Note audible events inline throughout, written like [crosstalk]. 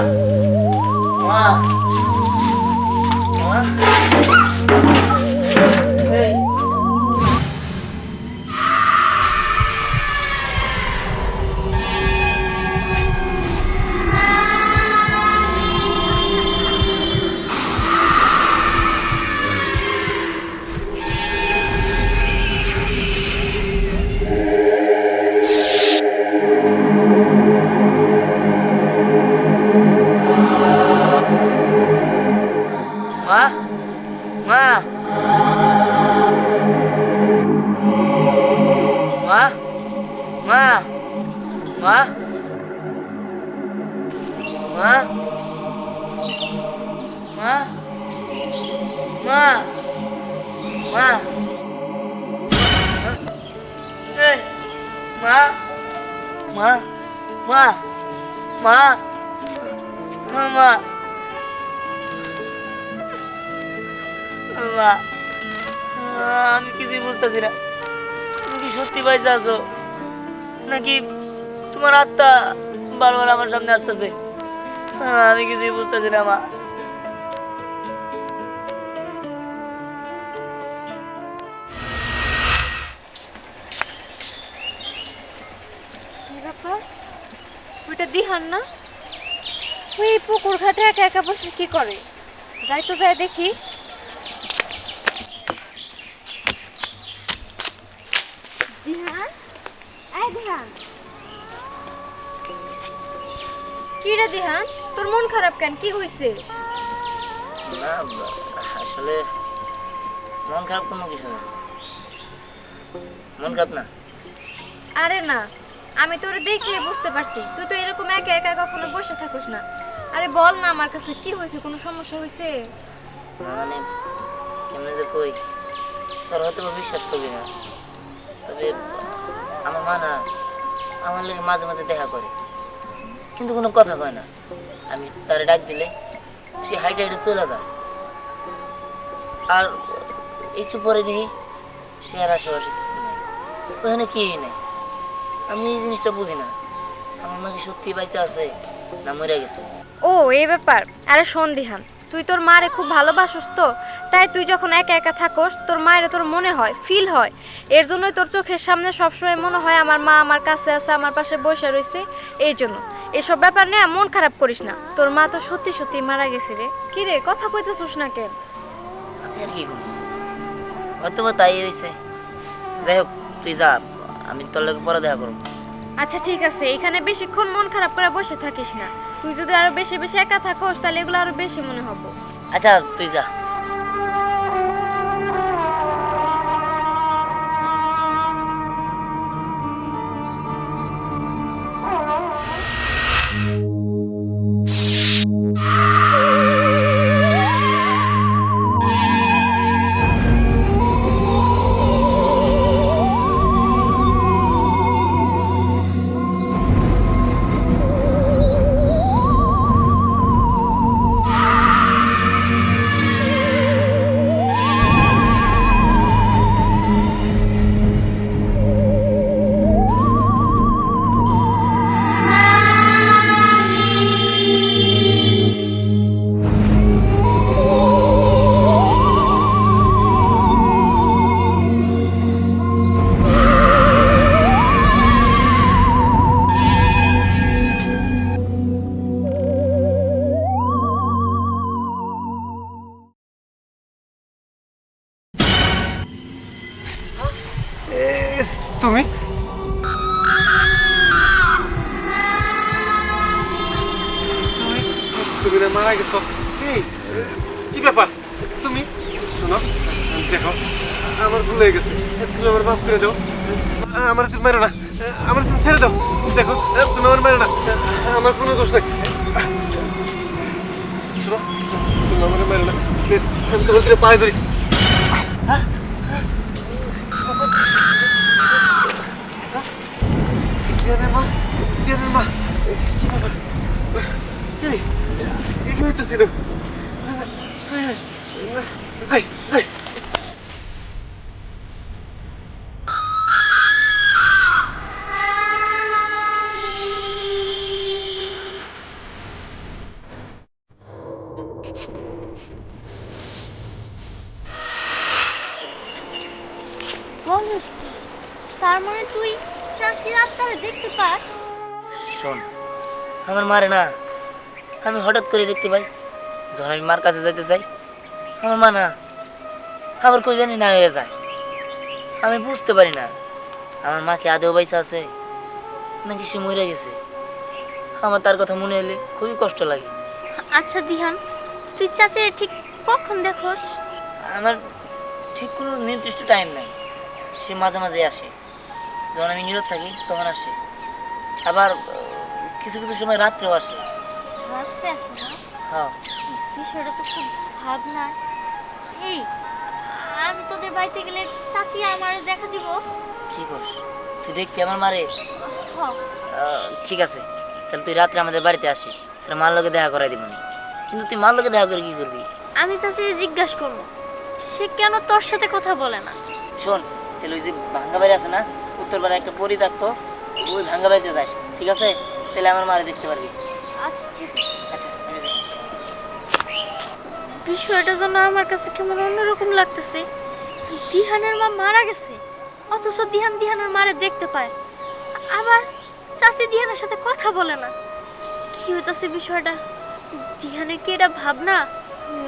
음. মা। এই মা মা মা মা মা আল্লাহ আমি কিছুই বুঝতেছি না। তুমি কি সত্যি পাইছে আছো? নাকি তোমার আত্মা বারবার আমার সামনে আসতেছে? আমি কিছুই বুঝতেছি না, মা। ওইটা দিহান না? ওই পুকুর ঘাটে একা একা বসে কি করে? যাই তো যাই দেখি। দিহান? এই দিহান। কি রে দিহান? তোর মন খারাপ কেন? কি হয়েছে না আসলে মন খারাপ কোনো কিছু না। মন খারাপ না? আরে না আমি তোরে দেখে বুঝতে পারছি। তুই তো এরকম একা একা কখনো বসে থাকিস না। আরে বল না আমার কাছে কি হয়েছে, কোনো সমস্যা হয়েছে? মানে কেমনে যে কই? তোর হয়তো বিশ্বাস করবি না। তবে আমার মা না, আমার লাগে মাঝে মাঝে দেখা করে। কিন্তু কোনো কথা কয় না। আমি তারে ডাক দিলে সে হাইটে হাইটে চলে যায়। আর একটু পরে দেখি সে আর আশেপাশে ওখানে কি নেই? আমি এই জিনিসটা বুঝি না। আমার মাকে সত্যি বাইচা আছে না মরে গেছে? ও এই ব্যাপার। আরে সন্দিহান তুই তোর মারে খুব ভালোবাসস তো? তাই তুই যখন একা একা থাকস তোর মায়ের তোর মনে হয় ফিল হয়। এর জন্যই তোর চোখের সামনে সবসময় মনে হয় আমার মা আমার কাছে আছে আমার পাশে বসে রয়েছে এই জন্য। এসব ব্যাপার নিয়ে মন খারাপ করিস না। তোর মা তো সত্যি সত্যি মারা গেছে রে। কি রে কথা কইতেছিস না কেন? আর কি হয়তো তাই হয়েছে যাই হোক তুই যা। আমি তোর লোক পরে দেখা করব। আচ্ছা ঠিক আছে। এখানে বেশিক্ষণ মন খারাপ করে বসে থাকিস না। তুই যদি আরও বেশি বেশি একা থাকোস তাহলে এগুলো আরও বেশি মনে হবে। আচ্ছা তুই যা। তুমি শোনো দেখো আমার ভুল হয়ে গেছে তুমি আমার মাফ করে দাও আমার তুমি মেরো না আমার তুমি ছেড়ে দাও দেখো তুমি আমার মেরো না আমার কোনো দোষ নাই শোনো তুমি আমার মেরো না প্লিজ আমি তোমার দিকে পায়ে ধরি দিয়ানের মা মা কি ব্যাপার এই এখানে ছিল মানে তুই দেখতে শোন আমার মারে না। আমি হঠাৎ করে দেখতে পাই জনের মার কাছে যেতে চাই। আমার মা না আবার কেউ জানি না হয়ে যায়। আমি বুঝতে পারি না আমার মা কি আদেও পয়সা আছে নাকি সে মরে গেছে। আমার তার কথা মনে এলে খুবই কষ্ট লাগে। আচ্ছা দিহান তুই চাচির ঠিক কখন দেখোস? আমার ঠিক কোনো নির্দিষ্ট টাইম নাই। সে মাঝে মাঝে আসে। যখন আমি নীরব থাকি তখন আসে। আবার কিছু কিছু সময় রাত্রেও আসে। ভাবছে আসে না? হ্যাঁ। বিষয়টা তো খুব ভাবনা এই আমি তোদের বাড়িতে গেলে চাচি আমার দেখা দিব। কি করস? তুই দেখবি আমার মারে ঠিক আছে তাহলে তুই রাত্রে আমাদের বাড়িতে আসিস। তোর মার লোকে দেখা করাই দিব কিন্তু তুই মার লোকে দেখা করে কি করবি? আমি চাচির জিজ্ঞাসা করব সে কেন তোর সাথে কথা বলে না? শোন তাহলে ওই যে ভাঙ্গা বাড়ি আছে না উত্তর পাড়ায় একটা পরি থাকতো ওই ভাঙ্গা বাড়িতে যাস ঠিক আছে? তাহলে আমার মারে দেখতে পারবি। আচ্ছা ঠিক আছে। আচ্ছা। বিষয়টা যেন আমার কাছে কেমন অন্যরকম লাগতেছে। দিহানের মা মারা গেছে অথচ দিহান দিহানের মারে দেখতে পায়। আবার চাচি দিহানের সাথে কথা বলে না। কি হইতাছে বিষয়টা? দিহানের কি এটা ভাবনা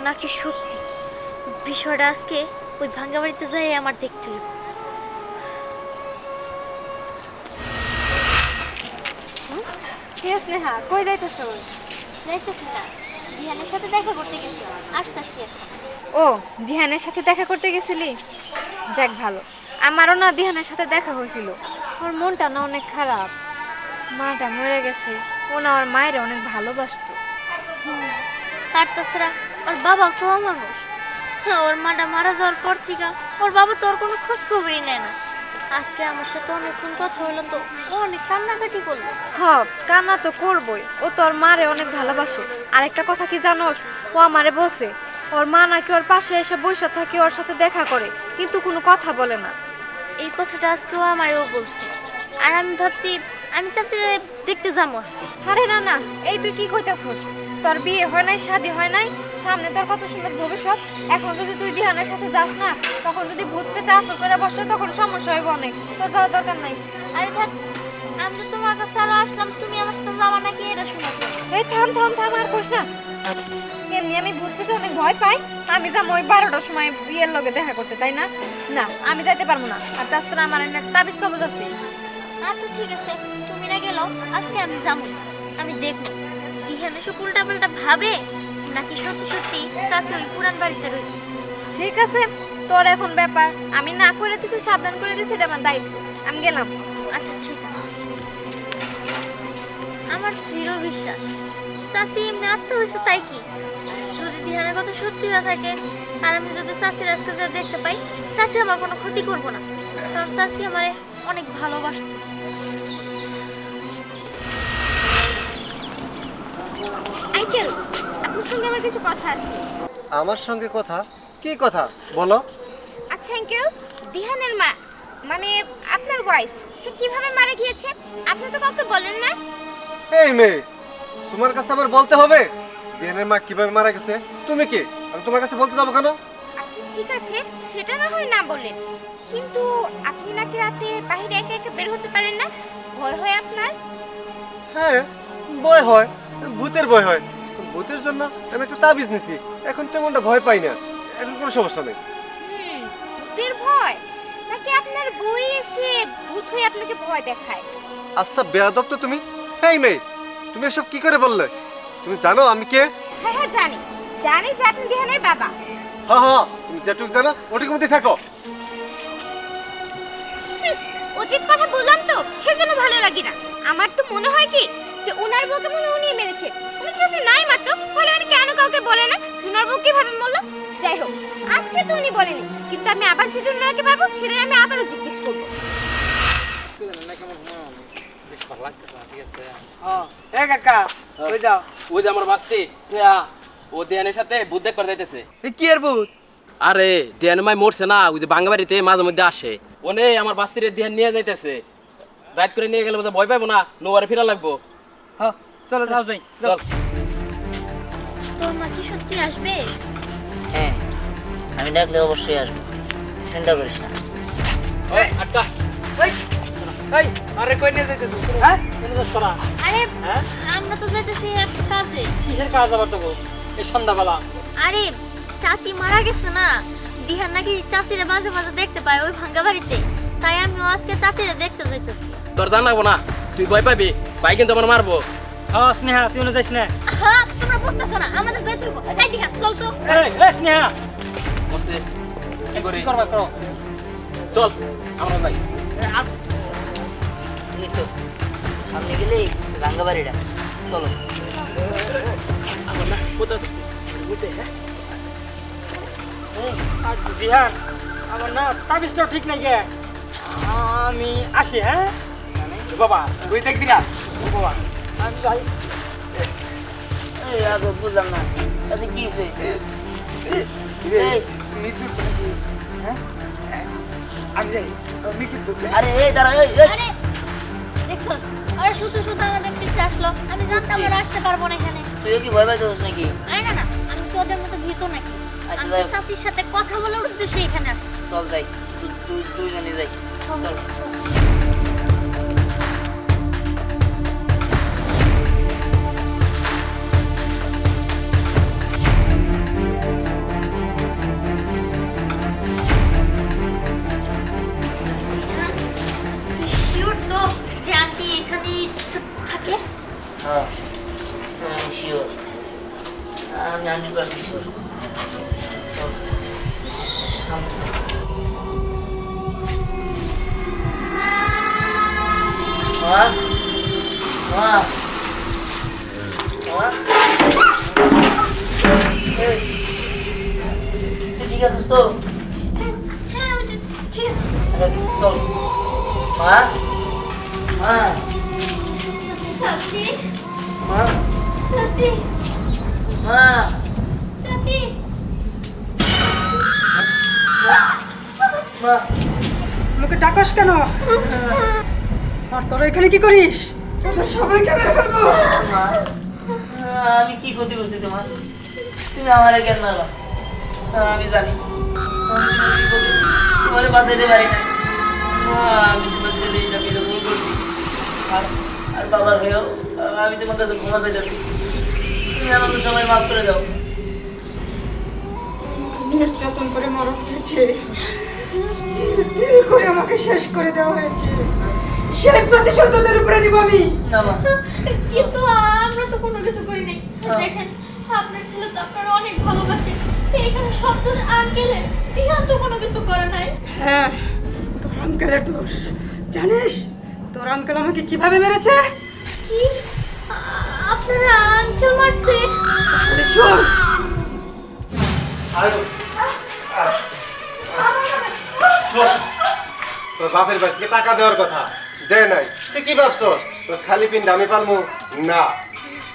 নাকি সত্যি? বিষয়টা আজকে ওই ভাঙ্গা বাড়িতে যাই আমার দেখতে হইব। আছে নেহা কই যাইতেছ? যাইতেছি না। দিহানের সাথে দেখা করতে গেছি। আসতেছি ও দিহানের সাথে দেখা করতে গেছিলি? যাক ভালো। আমারও না দিহানের সাথে দেখা হয়েছিল। ওর মনটা না অনেক খারাপ। মাটা মরে গেছে। ও না ওর মায়ের অনেক ভালোবাসতো। আর তাছাড়া ওর বাবা তো মানুষ হ্যাঁ ওর মাটা মারা যাওয়ার পর থেকে ওর বাবা তো ওর কোনো খোঁজ খবরই নেয় না। আজকে আমার সাথে অনেকক্ষণ কথা হলো তো ও অনেক কান্নাকাটি করল। হ কান্না তো করবই ও তোর মারে অনেক ভালোবাসে। আরেকটা কথা কি জানোস ও আমারে বলছে ওর মা নাকি ওর পাশে এসে বসে থাকে ওর সাথে দেখা করে কিন্তু কোনো কথা বলে না। এই কথাটা আজকেও আমারও বলছে। আর আমি ভাবছি আমি চাচিরে দেখতে যাব আজকে। আরে না না এই তুই কি কইতাছস? তোর বিয়ে হয় নাই শাদি হয় নাই সামনে তোর কত সুন্দর ভবিষ্যৎ। এখন যদি তুই দিহানের সাথে যাস না তখন যদি ভূত পেতে আসর করে বসে তখন সমস্যা হইব অনেক। তোর যাওয়ার দরকার নাই। আরে থাক আমি তো তোমার কাছে আরও আসলাম তুমি আমার সাথে যাওয়া নাকি এটা শোনাতে এই থাম থাম থাম আর কইস না। এমনি আমি ভূত পেতে অনেক ভয় পাই। আমি যাব ওই বারোটার সময় বিয়ের লগে দেখা করতে তাই না? না আমি যাইতে পারব না। আর তাছাড়া আমার একটা তাবিজ কবজ আছে। আচ্ছা ঠিক আছে তুমি না গেলো আজকে আমি যাব আমি দেখব। দিহানে সব উল্টা পাল্টা ভাবে? নাকি সত্যি সত্যি চাচি ওই পুরান বাড়িতে রয়েছে? ঠিক আছে তোর এখন ব্যাপার। আমি না করে দিছি সাবধান করে দিছি এটা আমার দায়িত্ব। আমি গেলাম। আচ্ছা ঠিক আছে। আমার দৃঢ় বিশ্বাস। চাচি এমনি আত্মা হয়েছে তাই কি? যদি ধ্যানের কথা সত্যি না থাকে আর আমি যদি চাচির আজকে যা দেখতে পাই চাচি আমার কোনো ক্ষতি করব না। কারণ চাচি আমারে অনেক ভালোবাসত। আঙ্কেল আপনার সঙ্গে আমার কিছু কথা আছে। আমার সঙ্গে কথা? কি কথা? বলো। আচ্ছা আঙ্কেল দিহানের মা মানে আপনার ওয়াইফ সে কীভাবে মারা গিয়েছে? আপনি তো কত বলেন না। এই মেয়ে তোমার কাছে আবার বলতে হবে? বিয়ানের মা কীভাবে মারা গেছে? তুমি কে? আমি তোমার কাছে বলতে যাব কেন? আচ্ছা ঠিক আছে সেটা না হয় না বলেন কিন্তু আপনি নাকি রাতে বাইরে একা একা বের হতে পারেন না? ভয় হয় আপনার? হ্যাঁ ভয় হয় ভূতের ভয় হয়। ভূতের জন্য আমি একটা তাবিজ নিছি। এখন তেমনটা ভয় পাই না। এখন কোনো সমস্যা নেই। ভূতের ভয়? নাকি আপনার বই এসে ভূত হয়ে আপনাকে ভয় দেখায়? আস্থা বেয়াদব তো তুমি? এই মেয়ে তুমি এসব কি করে বললে? তুমি জানো আমি কে? হ্যাঁ হ্যাঁ জানি। জানি যে আপনি দিহানের বাবা। হ্যাঁ হ্যাঁ তুমি যেটুকু জানো ওটুকু মধ্যে থাকো। উচিত কথা বললাম তো সেজন্য ভালো লাগে না। আমার তো মনে হয় কি যে ওনার বউকে মনে উনি মেরেছে। উনি যদি নাই মারতো তাহলে উনি কেন কাউকে বলে না? সোনার বউ কীভাবে মরলো? যাই হোক আজকে তো উনি বলেনি কিন্তু আমি আবার যেটা ওনাকে পারব সেটাই আমি আবারও জিজ্ঞেস করব। এ কাকা ওই যাও। ওই যে আমার বাস্তি স্নেহা ও দেয়ানের সাথে ভূত করে যাইতেছে। কি আর ভূত? আরে দেয়ান মাই মরছে না ওই যে বাঙ্গা বাড়িতে মাঝে মধ্যে আসে। ওনে আমার বাস্তিরে দেয়ান নিয়ে যাইতেছে। রাত করে নিয়ে গেলে ভয় পাবো না নোয়ারে ফিরা লাগবো। হ্যাঁ চলো যাও যাই চল। তোর মা কি সত্যি আসবে? হ্যাঁ আমি ডাকলে অবশ্যই আসব। চিন্তা করিস না। আটকা। আরে কই নিয়ে হ্যাঁ? কোন কাজ করা আরে হ্যাঁ? আমরা তো যাইতেছি একটা কাজে। কিসের কাজ আবার তো এই সন্ধ্যাবেলা। আরে চাচি মারা গেছে না? দিহান নাকি চাচিরে মাঝে মাঝে দেখতে পায় ওই ভাঙ্গা বাড়িতে। তাই আমিও আজকে চাচিরে দেখতে যাইতেছি। তোর জানাব না? তুই ভয় পাবি? ভাই কিন্তু আমার মারবো। হ্যাঁ স্নেহা তুই যাইস না। হ্যাঁ তোমরা বুঝতেছো না আমাদের যাইতে হইব। এই দিহান চল তো। এই এই স্নেহা। বসে কি করি? করবা করো। চল আমরা যাই। এই তো সামনে গেলেই রাঙ্গা চলো। আমার না কোথায় বুঝতে, হ্যাঁ? আর আমার না ঠিক নাই আমি আসি হ্যাঁ? বাবা তুই দেখবি না বাবা। আমি যাই। এই আগে বুঝলাম না। তাতে কি হয়েছে? আমি যাই। আরে এই দাঁড়া এই এই। দেখছ? আরে শুধু শুধু আমাদের আসলো। আমি জানতাম আসতে পারব না এখানে। তুইও কি ভয় পাইতে নাকি? আরে না না আমি তোদের মতো ভীত নাকি। আচ্ছা, আমি। চাচির সাথে কথা বলার উদ্দেশ্যে এখানে আসছি। চল যাই। তু- তুই দুইজনে যাই। চল। আমি হান্ড্রেড পার্সেন্ট শিওর চল সামনে চল। মা মা মা এই, তুই ঠিক আছিস তো হ্যাঁ আমি তো- ঠিক আছে আচ্ছা, চল মা মা চাচি মা চাচি মা চাচি আমাকে কেন? আর তোরা এখানে কি করিস? সবাইকে আমি কি ক্ষতি তোমার? তুমি আমার জ্ঞান মারবা আমি জানি? তোমার বাঁচাইতে পারি আমি তোমার আর বাবার হয়েও আমি তোমার কাছে ঘুমাতে যাচ্ছি তুমি আমাকে সবাই মাফ করে দাও। নির্যাতন করে মরণ হয়েছে করে আমাকে শেষ করে দেওয়া হয়েছে। সেই প্রতিশোধ তোদের উপরে নিব আমি। না মা। কিন্তু আমরা তো কোনো কিছু করি নাই। দেখেন আপনার ছেলে তো আপনার অনেক ভালোবাসে। এখানে সব দোষ আঙ্কেলের দিহান তো কোনো কিছু করে নাই। হ্যাঁ তোর আঙ্কেলের দোষ। জানিস তোর আঙ্কেল আমাকে কীভাবে মেরেছে? কি? আপনারা আঙ্কেল মারছে বাপের বাড়ি টাকা দেওয়ার কথা? দেয় নাই। তুই কি ভাবছস? তোর খালি পিন আমি পালমু না।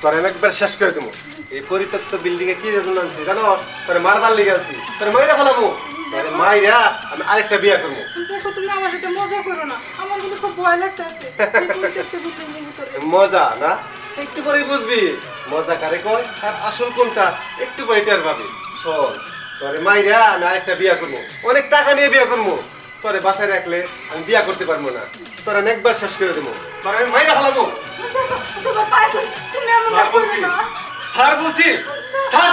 তোর আমি একবার শেষ করে দেবো এই পরিত্যক্ত বিল্ডিং এ কি জন্য আনছি জানো? তোর মারবার লিগে আনছি তোর মাইরা ফেলাবো? তোর মাইরা আমি আরেকটা বিয়ে করব দেখো তুমি আমার সাথে মজা করো না। আমার কিন্তু খুব ভয় লাগতেছে। মজা না? একটু পরেই বুঝবি। মজা কারে কয়? আর আসল কোনটা? একটু পরে টের পাবি। শোন তোরে মাইরা আমি আরেকটা বিয়া করব অনেক টাকা নিয়ে বিয়া করব তোরে বাসায় রাখলে আমি বিয়া করতে পারব না। তোর আমি একবার শেষ করে দেবো। তোর আমি মাইরা ফেলাবো। স্যার বলছি। স্যার বলছি। স্যার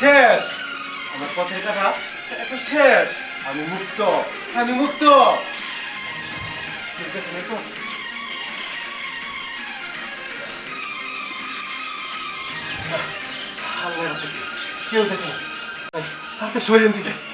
শেষ। আমার পথের টাকা এখন শেষ। আমি মুক্ত। আমি মুক্ত। কেউ দেখো হাতে শরীর দিকে।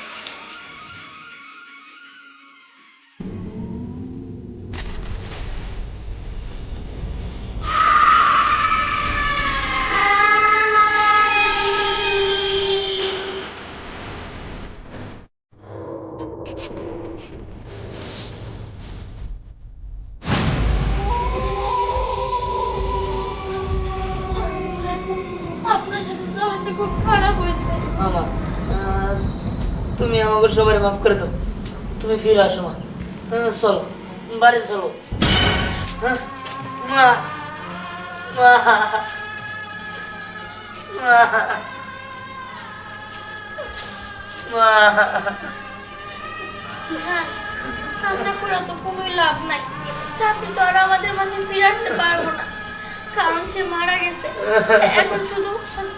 মাফ করে দাও। তুমি ফিরে আসো মা। হ্যাঁ, চলো। বাড়িতে চলো। হ্যাঁ কান্না করে তো লাভ নাই। তো আর আমাদের মাঝে ফিরে আসতে পারব না। কারণ সে মারা গেছে। এখন শুধু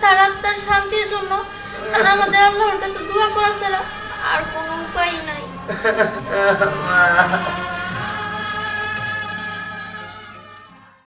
তার শান্তির জন্য আমাদের আল্লাহর কাছে দোয়া করা ছাড়া আর কোনো উপায় নাই। [laughs]